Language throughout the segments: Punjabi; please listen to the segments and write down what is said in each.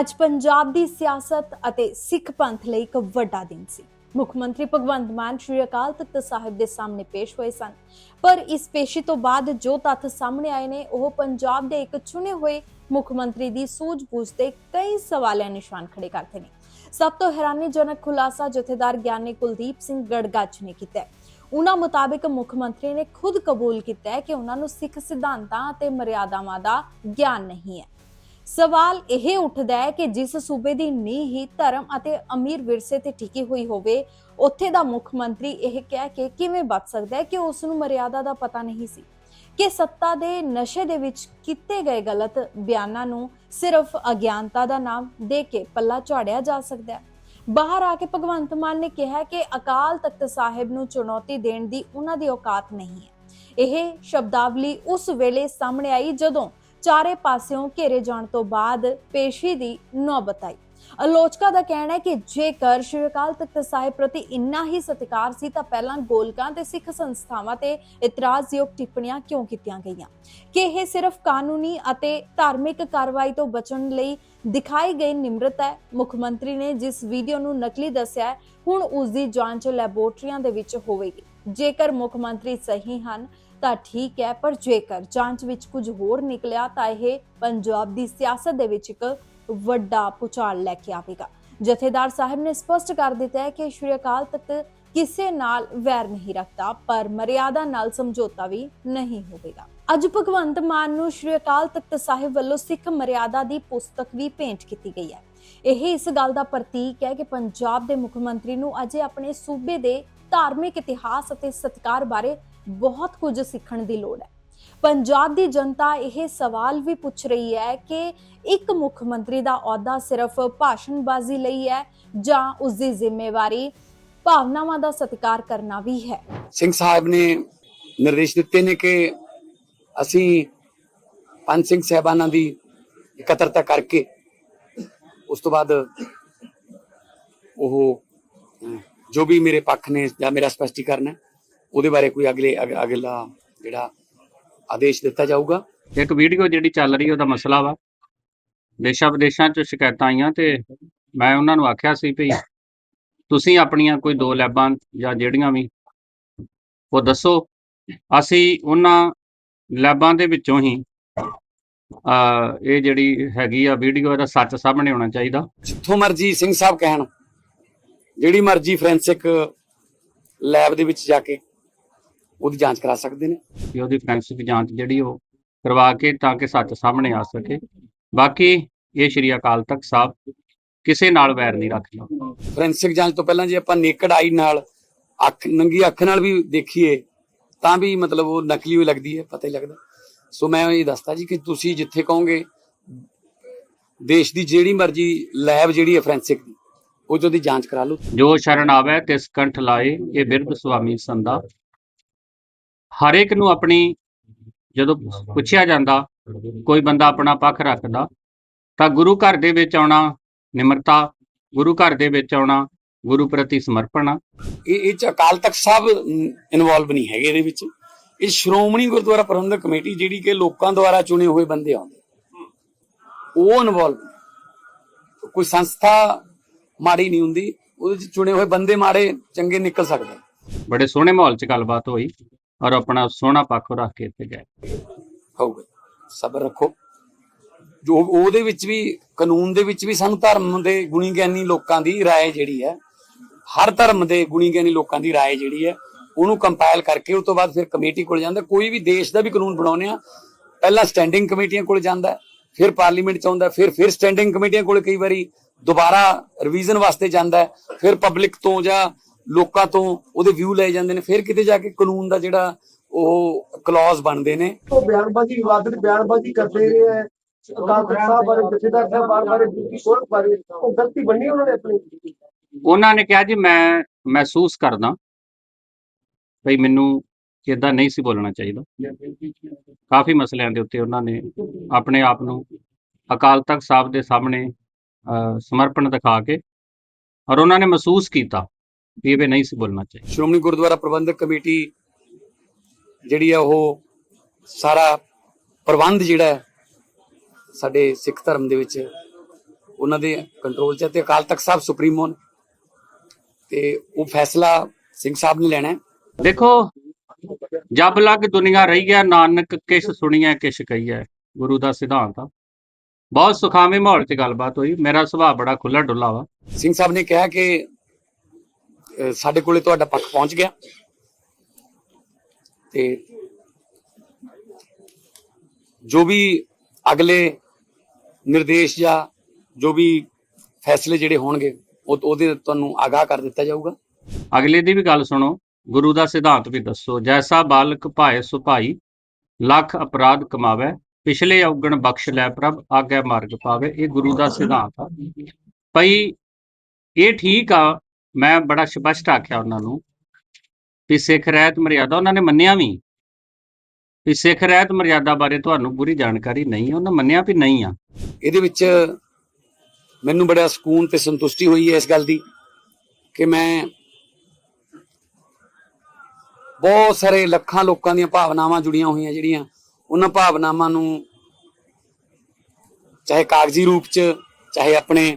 ਅੱਜ ਪੰਜਾਬ ਦੀ ਸਿਆਸਤ ਅਤੇ ਸਿੱਖ ਪੰਥ ਲਈ ਇੱਕ ਵੱਡਾ ਦਿਨ ਸੀ। ਮੁੱਖ ਮੰਤਰੀ ਭਗਵੰਤ ਮਾਨ ਸ਼੍ਰੀ ਅਕਾਲ ਤਖਤ ਸਾਹਿਬ ਦੇ ਸਾਹਮਣੇ ਪੇਸ਼ ਹੋਏ ਸਨ। ਪਰ ਇਸ ਪੇਸ਼ੀ ਤੋਂ ਬਾਅਦ ਜੋ ਤੱਥ ਸਾਹਮਣੇ ਆਏ ਨੇ, ਉਹ ਪੰਜਾਬ ਦੇ ਇੱਕ ਚੁਣੇ ਹੋਏ ਮੁੱਖ ਮੰਤਰੀ ਦੀ ਸੂਝ-ਬੂਝ ਤੇ ਕਈ ਸਵਾਲਿਆਂ ਨਿਸ਼ਾਨ ਖੜੇ ਕਰਦੇ ਨੇ। ਸਭ ਤੋਂ ਹੈਰਾਨੀਜਨਕ ਖੁਲਾਸਾ ਜਥੇਦਾਰ ਗਿਆਨੀ ਕੁਲਦੀਪ ਸਿੰਘ ਗੜਗੱਜ ਨੇ ਕੀਤਾ ਹੈ। ਉਹਨਾਂ ਮੁਤਾਬਿਕ ਮੁੱਖ ਮੰਤਰੀ ਨੇ ਖੁਦ ਕਬੂਲ ਕੀਤਾ ਹੈ ਕਿ ਉਹਨਾਂ ਨੂੰ ਸਿੱਖ ਸਿਧਾਂਤਾਂ ਅਤੇ ਮਰਿਆਦਾਵਾਂ ਦਾ ਗਿਆਨ ਨਹੀਂ ਹੈ। ਸਵਾਲ ਇਹ ਉੱਠਦਾ ਹੈ ਕਿ ਜਿਸ ਸੂਬੇ ਦੀ ਨੀਂਹ ਹੀ ਧਰਮ ਅਤੇ ਅਮੀਰ ਵਿਰਸੇ ਤੇ ਟਿਕੀ ਹੋਈ ਹੋਵੇ, ਉੱਥੇ ਦਾ ਮੁੱਖ ਮੰਤਰੀ ਇਹ ਕਹਿ ਕੇ ਕਿਵੇਂ ਬਚ ਸਕਦਾ ਹੈ ਕਿ ਉਸ ਨੂੰ ਮਰਿਆਦਾ ਦਾ ਪਤਾ ਨਹੀਂ ਸੀ? ਕਿ ਸੱਤਾ ਦੇ ਨਸ਼ੇ ਦੇ ਵਿੱਚ ਕੀਤੇ ਗਏ ਗਲਤ ਬਿਆਨਾਂ ਨੂੰ ਸਿਰਫ ਅਗਿਆਨਤਾ ਦਾ ਨਾਮ ਦੇ ਕੇ ਪੱਲਾ ਝਾੜਿਆ ਜਾ ਸਕਦਾ ਹੈ? ਬਾਹਰ ਆ ਕੇ ਭਗਵੰਤ ਮਾਨ ਨੇ ਕਿਹਾ ਕਿ ਅਕਾਲ ਤਖਤ ਸਾਹਿਬ ਨੂੰ ਚੁਣੌਤੀ ਦੇਣ ਦੀ ਉਹਨਾਂ ਦੀ ਔਕਾਤ ਨਹੀਂ ਹੈ। ਇਹ ਸ਼ਬਦਾਵਲੀ ਉਸ ਵੇਲੇ ਸਾਹਮਣੇ ਆਈ ਜਦੋਂ ਚਾਰੇ ਪਾਸਿਓਂ ਘੇਰੇ ਜਾਣ ਤੋਂ ਬਾਅਦ ਪੇਸ਼ੀ ਦੀ ਨੌਬਤ ਆਈ। ਆਲੋਚਕਾਂ ਦਾ ਕਹਿਣਾ ਹੈ ਕਿ ਜੇਕਰ ਸ਼੍ਰੀ ਅਕਾਲ ਤਖਤ ਸਾਹਿਬ ਪ੍ਰਤੀ ਇੰਨਾ ਹੀ ਸਤਿਕਾਰ ਸੀ, ਤਾਂ ਪਹਿਲਾਂ ਗੋਲਕਾਂ ਤੇ ਸਿੱਖ ਸੰਸਥਾਵਾਂ ਤੇ ਇਤਰਾਜ਼ਯੋਗ ਟਿੱਪਣੀਆਂ ਕਿਉਂ ਕੀਤੀਆਂ ਗਈਆਂ? ਕਿ ਇਹ ਸਿਰਫ ਕਾਨੂੰਨੀ ਅਤੇ ਧਾਰਮਿਕ ਕਾਰਵਾਈ ਤੋਂ ਬਚਣ ਲਈ ਦਿਖਾਈ ਗਈ ਨਿਮਰਤਾ ਹੈ? ਮੁੱਖ ਮੰਤਰੀ ਨੇ ਜਿਸ ਵੀਡੀਓ ਨੂੰ ਨਕਲੀ ਦੱਸਿਆ ਹੁਣ ਉਸ ਦੀ ਜਾਂਚ ਲੈਬੋਰਟਰੀਆਂ ਦੇ ਵਿੱਚ ਹੋਵੇਗੀ। ਜੇਕਰ ਮੁੱਖ ਮੰਤਰੀ ਸਹੀ ਹਨ ਤਾਂ ਠੀਕ ਹੈ, ਪਰ ਜੇਕਰ ਜਾਂਚ ਵਿੱਚ ਕੁਝ ਹੋਰ ਨਿਕਲਿਆ ਤਾਂ ਇਹ ਪੰਜਾਬ ਦੀ ਸਿਆਸਤ ਦੇ ਵਿੱਚ ਇੱਕ ਵੱਡਾ ਪੁਚਾਲ ਲੈ ਕੇ ਆਵੇਗਾ। ਜਥੇਦਾਰ ਸਾਹਿਬ ਨੇ ਸਪਸ਼ਟ ਕਰ ਦਿੱਤਾ ਹੈ ਕਿ ਸ਼੍ਰੀ ਅਕਾਲ ਤਖਤ ਕਿਸੇ ਨਾਲ ਵੈਰ ਨਹੀਂ ਰੱਖਦਾ, ਪਰ ਮਰਿਆਦਾ ਨਾਲ ਸਮਝੌਤਾ ਵੀ ਨਹੀਂ ਹੋਵੇਗਾ। ਅੱਜ ਭਗਵੰਤ ਮਾਨ ਨੂੰ ਸ਼੍ਰੀ ਅਕਾਲ ਤਖਤ ਸਾਹਿਬ ਵੱਲੋਂ ਸਿੱਖ ਮਰਿਆਦਾ ਦੀ ਪੁਸਤਕ ਵੀ ਭੇਂਟ ਕੀਤੀ ਗਈ ਹੈ। ਇਹ ਇਸ ਗੱਲ ਦਾ ਪ੍ਰਤੀਕ ਹੈ ਕਿ ਪੰਜਾਬ ਦੇ ਮੁੱਖ ਮੰਤਰੀ ਨੂੰ ਅਜੇ ਆਪਣੇ ਸੂਬੇ ਦੇ ਧਾਰਮਿਕ ਇਤਿਹਾਸ ਅਤੇ ਸਤਿਕਾਰ ਬਾਰੇ ਬਹੁਤ ਕੁਝ ਸਿੱਖਣ ਦੀ ਲੋੜ ਹੈ। ਪੰਜਾਬ ਦੀ ਜਨਤਾ ਇਹ ਸਵਾਲ ਵੀ ਪੁੱਛ ਰਹੀ ਹੈ ਕਿ ਇੱਕ ਮੁੱਖ ਮੰਤਰੀ ਦਾ ਅਹੁਦਾ ਸਿਰਫ ਭਾਸ਼ਣਬਾਜ਼ੀ ਲਈ ਹੈ ਜਾਂ ਉਸ ਦੀ ਜ਼ਿੰਮੇਵਾਰੀ ਭਾਵਨਾਵਾਂ ਦਾ ਸਤਿਕਾਰ ਕਰਨਾ ਵੀ ਹੈ? ਸਿੰਘ ਸਾਹਿਬ ਨੇ ਨਿਰਦੇਸ਼ ਦਿੱਤੇ ਨੇ ਕਿ ਅਸੀਂ ਪੰਜ ਸਿੰਘ ਸਹਿਬਾਨਾਂ ਦੀ ਇਕੱਤਰਤਾ ਕਰਕੇ ਉਸ ਤੋਂ ਬਾਅਦ ਉਹ ਜੋ ਵੀ ਮੇਰੇ ਪੱਖ ਨੇ ਜਾਂ ਮੇਰਾ ਸਪਸ਼ਟੀਕਰਨ ਹੈ ਉਹਦੇ ਬਾਰੇ ਕੋਈ ਅਗਲੇ ਅਗ- ਅਗਲਾ ਜਿਹੜਾ ਆਦੇਸ਼ ਦਿੱਤਾ ਜਾਊਗਾ? ਇੱਕ ਵੀਡੀਓ ਜਿਹੜੀ ਚੱਲ ਰਹੀ ਉਹਦਾ ਮਸਲਾ ਵਾ। ਦੇਸ਼ਾਂ ਵਿਦੇਸ਼ਾਂ ਚ ਸ਼ਿਕਾਇਤਾਂ ਆਈਆਂ ਤੇ ਮੈਂ ਉਹਨਾਂ ਨੂੰ ਆਖਿਆ ਸੀ ਵੀ ਤੁਸੀਂ ਆਪਣੀਆਂ ਕੋਈ ਦੋ ਲੈਬਾਂ ਜਾਂ ਜਿਹੜੀਆਂ ਵੀ ਉਹ ਦੱਸੋ। ਅਸੀਂ ਉਹਨਾਂ ਲੈਬਾਂ ਦੇ ਵਿੱਚੋਂ ਹੀ ਆ ਇਹ ਜਿਹੜੀ ਹੈਗੀ ਆ ਵੀਡੀਓ ਇਹਦਾ ਸੱਚ ਸਾਹਮਣੇ ਆਉਣਾ ਚਾਹੀਦਾ। ਜਿੱਥੋਂ ਮਰਜ਼ੀ ਸਿੰਘ ਸਾਹਿਬ ਕਹਿਣ ਜਿਹੜੀ ਮਰਜ਼ੀ ਫੋਰੈਂਸਿਕ ਲੈਬ ਦੇ ਵਿੱਚ ਜਾ ਕੇ ਉਹਦੀ ਜਾਂਚ ਕਰਾ ਸਕਦੇ ਨੇ। ਕਿ ਉਹਦੀ ਫੋਰੈਂਸਿਕ ਜਾਂਚ ਜਿਹੜੀ ਉਹ ਕਰਵਾ ਕੇ ਤਾਂ ਕਿ ਸੱਚ ਸਾਹਮਣੇ ਆ ਸਕੇ। ਬਾਕੀ ਇਹ ਸ਼੍ਰੀ ਅਕਾਲ ਤਖਤ ਸਾਹਿਬ ਕਿਸੇ ਨਾਲ ਵੈਰ ਨਹੀਂ ਰੱਖਦਾ। ਫੋਰੈਂਸਿਕ ਜਾਂਚ ਤੋਂ ਪਹਿਲਾਂ ਜੇ ਆਪਾਂ ਨੇਕਡ ਆਈ ਨਾਲ ਅੱਖ ਨੰਗੀ ਅੱਖ ਨਾਲ ਵੀ ਦੇਖੀਏ ਤਾਂ ਵੀ ਮਤਲਬ ਉਹ ਨਕਲੀ ਹੋਈ ਲੱਗਦੀ ਹੈ ਪਤਾ ਹੀ ਲੱਗਦਾ। ਸੋ ਮੈਂ ਇਹ ਦੱਸਦਾ ਜੀ ਕਿ ਤੁਸੀਂ ਜਿੱਥੇ ਕਹੋਗੇ ਦੇਸ਼ ਦੀ ਜਿਹੜੀ ਮਰਜ਼ੀ ਲੈਬ ਜਿਹੜੀ ਹੈ ਫੋਰੈਂਸਿਕ ਦੀ ਉਹ 'ਚ ਉਹਦੀ ਜਾਂਚ ਕਰਾ ਲਓ। ਜੋ ਸ਼ਰਨ ਆਵੇ ਤਿਸ ਕੰਠ ਲਾਏ ਇਹ ਬਿਰਧ ਸੁਆਮੀ ਸੰਦਾ ਹਰ ਇੱਕ ਨੂੰ ਆਪਣੀ ਜਦੋਂ ਪੁੱਛਿਆ ਜਾਂਦਾ ਕੋਈ ਬੰਦਾ ਆਪਣਾ ਪੱਖ ਰੱਖਦਾ ਤਾਂ ਗੁਰੂ ਘਰ ਦੇ ਵਿੱਚ ਆਉਣਾ ਨਿਮਰਤਾ ਗੁਰੂ ਘਰ ਦੇ ਵਿੱਚ ਆਉਣਾ ਗੁਰੂ ਪ੍ਰਤੀ ਸਮਰਪਣ ਆ। ਇਹ ਇਹ ਚ ਅਕਾਲ ਤਖਤ ਸਾਹਿਬ ਇਨਵੋਲਵ ਨਹੀਂ ਹੈਗੇ ਇਹਦੇ ਵਿੱਚ। ਇਹ ਸ਼੍ਰੋਮਣੀ ਗੁਰਦੁਆਰਾ ਪ੍ਰਬੰਧਕ ਕਮੇਟੀ ਜਿਹੜੀ ਕਿ ਲੋਕਾਂ ਦੁਆਰਾ ਚੁਣੇ ਹੋਏ ਬੰਦੇ ਆਉਂਦੇ। ਉਹ ਇਨਵੋਲਵ ਕੋਈ ਸੰਸਥਾ ਮਾੜੀ ਨਹੀਂ ਹੁੰਦੀ ਉਹਦੇ ਚ ਚੁਣੇ ਹੋਏ ਬੰਦੇ ਮਾੜੇ ਚੰਗੇ ਨਿਕਲ ਸਕਦੇ। ਬੜੇ ਸੋਹਣੇ ਮਾਹੌਲ 'ਚ ਗੱਲਬਾਤ ਹੋਈ। ਔਰ ਆਪਣਾ ਸੋਹਣਾ ਪੱਖ ਰੱਖ ਕੇ ਇੱਥੇ ਗਏ ਹੋਊਗਾ ਸਬਰ ਰੱਖੋ ਜੋ ਉਹਦੇ ਵਿੱਚ ਵੀ ਕਾਨੂੰਨ ਦੇ ਵਿੱਚ ਵੀ ਸਾਨੂੰ ਧਰਮ ਦੇ ਗੁਣੀ ਗਿਆਨੀ ਲੋਕਾਂ ਦੀ رائے ਜਿਹੜੀ ਹੈ ਹਰ ਧਰਮ ਦੇ ਗੁਣੀ ਗਿਆਨੀ ਲੋਕਾਂ ਦੀ رائے ਜਿਹੜੀ ਹੈ ਉਹਨੂੰ ਕੰਪਾਈਲ ਕਰਕੇ ਉਸ ਤੋਂ ਬਾਅਦ ਫਿਰ ਕਮੇਟੀ ਕੋਲ ਜਾਂਦਾ ਕੋਈ ਵੀ ਦੇਸ਼ ਦਾ ਵੀ ਕਾਨੂੰਨ ਬਣਾਉਂਦੇ ਆ ਪਹਿਲਾਂ ਸਟੈਂਡਿੰਗ ਕਮੇਟੀਆਂ ਕੋਲ ਜਾਂਦਾ ਹੈ, ਫਿਰ ਪਾਰਲੀਮੈਂਟ ਚ ਆਉਂਦਾ ਹੈ, ਫਿਰ ਫਿਰ ਸਟੈਂਡਿੰਗ ਕਮੇਟੀਆਂ ਕੋਲ ਕਈ ਵਾਰੀ ਦੁਬਾਰਾ ਰਿਵੀਜ਼ਨ ਵਾਸਤੇ ਜਾਂਦਾ ਹੈ, ਫਿਰ ਪਬਲਿਕ ਤੋਂ ਜਾਂ ਲੋਕਾਂ ਤੋਂ ਉਹਦੇ ਵਿਊ ਲਏ ਜਾਂਦੇ ਨੇ ਫਿਰ ਕਿਤੇ ਜਾ ਕੇ ਕਾਨੂੰਨ ਦਾ ਜਿਹੜਾ ਉਹ ਕਲੌਜ਼ ਬਣਦੇ ਨੇ। ਉਹ ਬਿਆਨਬਾਜ਼ੀ ਵਿਵਾਦਿਤ ਬਿਆਨਬਾਜ਼ੀ ਕਰਦੇ ਰਹੇ ਹੈ। ਅਕਾਲ ਤਖਤ ਸਾਹਿਬ ਬਾਰੇ ਜਥੇਦਾਰ ਸਾਹਿਬ ਬਾਰ ਬਾਰੇ ਡਿਊਟੀ ਕੋਰਟ ਬਾਰੇ ਉਹ ਗਲਤੀ ਬੰਨੀ ਉਹਨਾਂ ਨੇ ਆਪਣੀ? ਉਹਨਾਂ ਨੇ ਕਿਹਾ ਜੀ ਮੈਂ ਮਹਿਸੂਸ ਕਰਦਾ ਭਈ ਮੈਨੂੰ ਇਦਾਂ ਨਹੀਂ ਸੀ ਬੋਲਣਾ ਚਾਹੀਦਾ। ਕਾਫੀ ਮਸਲਿਆਂ ਦੇ ਉੱਤੇ ਉਹਨਾਂ ਨੇ ਆਪਣੇ ਆਪ ਨੂੰ ਅਕਾਲ ਤਖਤ ਸਾਹਿਬ ਦੇ ਸਾਹਮਣੇ ਅਹ, ਸਮਰਪਣ ਦਿਖਾ ਕੇ ਔਰ ਉਹਨਾਂ ਨੇ ਮਹਿਸੂਸ ਕੀਤਾ। ਵੀ ਇਹ ਨਹੀਂ ਸੀ ਬੋਲਣਾ ਚਾਹੀਦਾ। ਸ਼੍ਰੋਮਣੀ ਗੁਰਦੁਆਰਾ ਪ੍ਰਬੰਧਕ ਕਮੇਟੀ ਜਿਹੜੀ ਆ ਉਹ ਸਾਰਾ ਪ੍ਰਬੰਧ ਜਿਹੜਾ ਹੈ ਸਾਡੇ ਸਿੱਖ ਧਰਮ ਦੇ ਵਿੱਚ ਉਹਨਾਂ ਦੇ ਕੰਟਰੋਲ 'ਚ ਹੈ ਤੇ ਅਕਾਲ ਤਖਤ ਸਾਹਿਬ ਸੁਪਰੀਮੋ ਨੇ ਤੇ ਉਹ ਫੈਸਲਾ ਸਿੰਘ ਸਾਹਿਬ ਨੇ ਲੈਣਾ ਹੈ। ਦੇਖੋ ਜਬ ਲਗ ਦੁਨੀਆ ਰਹੀ ਹੈ ਨਾਨਕ ਕਿਛ ਸੁਣੀਐ ਕਿਛ ਕਹੀਐ ਗੁਰੂ ਦਾ ਸਿਧਾਂਤ ਆ। ਬਹੁਤ ਸੁਖਾਵੇਂ ਮਾਹੌਲ 'ਚ ਗੱਲਬਾਤ ਹੋਈ ਮੇਰਾ ਸੁਭਾਅ ਬੜਾ ਖੁੱਲਾ ਡੁੱਲਾ ਵਾ। ਸਿੰਘ ਸਾਹਿਬ ਨੇ ਕਿਹਾ ਕਿ ਸਾਡੇ ਕੋਲੇ ਤੁਹਾਡਾ ਪੱਖ ਪਹੁੰਚ ਗਿਆ। ਤੇ ਜੋ ਵੀ ਅਗਲੇ ਨਿਰਦੇਸ਼ ਜਾਂ ਜੋ ਵੀ ਫੈਸਲੇ ਜਿਹੜੇ ਹੋਣਗੇ, ਉਹ ਉਹਦੇ ਤੁਹਾਨੂੰ ਆਗਾਹ ਕਰ ਦਿੱਤਾ ਜਾਊਗਾ। ਅਗਲੇ ਦੀ ਵੀ ਗੱਲ ਸੁਣੋ। ਗੁਰੂ ਦਾ ਸਿਧਾਂਤ ਵੀ ਦੱਸੋ, ਜੈਸਾ ਬਾਲਕ ਭਾਏ ਸੁਭਾਈ ਲੱਖ ਅਪਰਾਧ ਕਮਾਵੇ, ਪਿਛਲੇ ਔਗਣ ਬਖਸ਼ ਲੈ ਪ੍ਰਭ, ਆਗੇ ਮਾਰਗ ਪਾਵੇ, ਇਹ ਗੁਰੂ ਦਾ ਸਿਧਾਂਤ ਆ। ਭਈ ਇਹ ਠੀਕ ਆ ਮੈਂ ਬੜਾ ਸਪਸ਼ਟ ਆਖਿਆ ਉਹਨਾਂ ਨੂੰ ਵੀ ਸਿੱਖ ਰਹਿਤ ਮਰਿਆਦਾ, ਉਹਨਾਂ ਨੇ ਮੰਨਿਆ ਵੀ। ਵੀ ਸਿੱਖ ਰਹਿਤ ਮਰਿਆਦਾ ਬਾਰੇ ਤੁਹਾਨੂੰ ਪੂਰੀ ਜਾਣਕਾਰੀ ਨਹੀਂ, ਉਹਨਾਂ ਮੰਨਿਆ ਵੀ ਨਹੀਂ ਆ। ਇਹਦੇ ਵਿੱਚ ਮੈਨੂੰ ਬੜਾ ਸਕੂਨ ਤੇ ਸੰਤੁਸ਼ਟੀ ਹੋਈ ਹੈ ਇਸ ਗੱਲ ਦੀ ਕਿ ਮੈਂ ਬਹੁਤ ਸਾਰੇ ਲੱਖਾਂ ਲੋਕਾਂ ਦੀਆਂ ਭਾਵਨਾਵਾਂ ਜੁੜੀਆਂ ਹੋਈਆਂ ਜਿਹੜੀਆਂ, ਉਹਨਾਂ ਭਾਵਨਾਵਾਂ ਨੂੰ ਚਾਹੇ ਕਾਗਜ਼ੀ ਰੂਪ 'ਚ, ਚਾਹੇ ਆਪਣੇ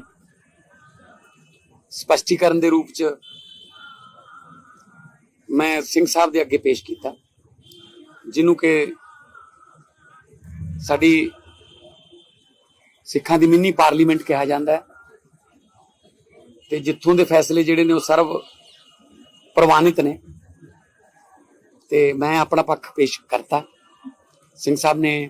ਸਪਸ਼ਟੀਕਰਨ ਦੇ ਰੂਪ 'ਚ ਮੈਂ ਸਿੰਘ ਸਾਹਿਬ ਦੇ ਅੱਗੇ ਪੇਸ਼ ਕੀਤਾ, ਜਿਹਨੂੰ ਕਿ ਸਾਡੀ ਸਿੱਖਾਂ ਦੀ ਮਿੰਨੀ ਪਾਰਲੀਮੈਂਟ ਕਿਹਾ ਜਾਂਦਾ ਹੈ। ਤੇ ਜਿੱਥੋਂ ਦੇ ਫੈਸਲੇ ਜਿਹੜੇ ਨੇ ਉਹ ਸਰਵ ਪ੍ਰਵਾਨਿਤ ਨੇ। ਤੇ ਮੈਂ ਆਪਣਾ ਪੱਖ ਪੇਸ਼ ਕਰਤਾ। ਸਿੰਘ ਸਾਹਿਬ ਨੇ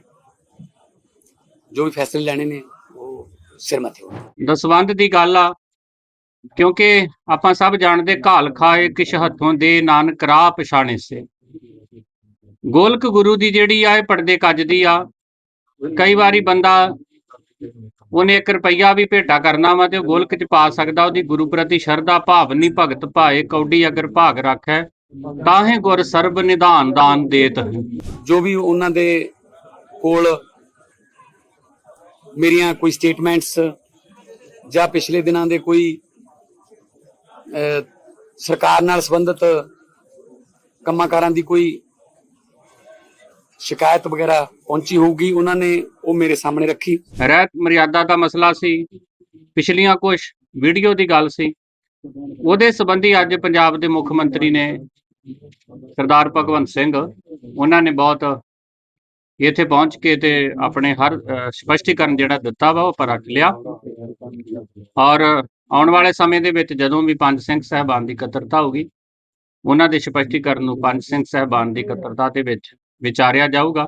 ਜੋ ਵੀ ਫੈਸਲੇ ਲੈਣੇ ਨੇ, ਉਹ ਸਿਰ ਮੱਥੇ ਹੋਣ ਦਸਵੰਧ ਦੀ ਗੱਲ ਆ ਕਿਉਂਕਿ ਆਪਾਂ ਸਭ ਜਾਣਦੇ ਘਾਲ ਖਾਏ ਕਿਛ ਹੱਥੋਂ ਦੇ ਨਾਨਕ ਰਾਹ ਪਛਾਣੇ ਸੇ। ਗੋਲਕ ਗੁਰੂ ਦੀ ਜਿਹੜੀ ਆ, ਇਹ ਪਰਦੇ ਕੱਜਦੀ ਆ। ਕਈ ਵਾਰੀ ਬੰਦਾ ਉਹਨੇ 1 ਰੁਪਈਆ ਵੀ ਭੇਟਾ ਕਰਨਾ ਵਾ ਤੇ ਗੋਲਕ ਚ ਪਾ ਸਕਦਾ, ਉਹਦੀ ਗੁਰੂ ਪ੍ਰਤੀ ਸ਼ਰਧਾ ਭਾਵਨੀ ਭਗਤ ਭਾਏ, ਕੌਡੀ ਅਗਰ ਭਾਗ ਰੱਖੈ, ਤਾਹੇ ਗੁਰ ਸਰਬ ਨਿਧਾਨ ਦਾਨ ਦੇਤ ਜੋ ਵੀ ਉਹਨਾਂ ਦੇ ਕੋਲ ਮੇਰੀਆਂ ਕੋਈ ਸਟੇਟਮੈਂਟਸ ਜਾਂ ਪਿਛਲੇ ਦਿਨਾਂ ਦੇ ਕੋਈ ਸਰਕਾਰ ਨਾਲ ਸੰਬੰਧਿਤ ਕੰਮਾਂ ਦੀ ਕੋਈ ਸ਼ਿਕਾਇਤ ਵਗੈਰਾ ਪਹੁੰਚੀ ਹੋਊਗੀ, ਉਹਨਾਂ ਨੇ ਉਹ ਮੇਰੇ ਸਾਹਮਣੇ ਰੱਖੀ। ਰਹਿਤ ਮਰਿਆਦਾ ਦਾ ਮਸਲਾ ਸੀ, ਪਿਛਲੀਆਂ ਕੁਝ ਵੀਡੀਓ ਦੀ ਗੱਲ ਸੀ। ਉਹਦੇ ਸੰਬੰਧੀ ਅੱਜ ਪੰਜਾਬ ਦੇ ਮੁੱਖ ਮੰਤਰੀ ਨੇ ਸਰਦਾਰ ਭਗਵੰਤ ਸਿੰਘ, ਉਹਨਾਂ ਨੇ ਬਹੁਤ ਇੱਥੇ ਪਹੁੰਚ ਕੇ ਤੇ ਆਪਣੇ ਹਰ ਸਪਸ਼ਟੀਕਰਨ ਜਿਹੜਾ ਦਿੱਤਾ ਵਾ, ਉਹ ਪਰ ਰੱਖ ਲਿਆ। ਔਰ ਆਉਣ ਵਾਲੇ ਸਮੇਂ ਦੇ ਵਿੱਚ ਜਦੋਂ ਵੀ ਪੰਜ ਸਿੰਘ ਸਹਿਬਾਨ ਦੀ ਇਕੱਤਰਤਾ ਹੋਊਗੀ, ਉਹਨਾਂ ਦੇ ਸਪਸ਼ਟੀਕਰਨ ਨੂੰ ਪੰਜ ਸਿੰਘ ਸਹਿਬਾਨ ਦੀ ਇਕੱਤਰਤਾ ਦੇ ਵਿੱਚ ਵਿਚਾਰਿਆ ਜਾਊਗਾ।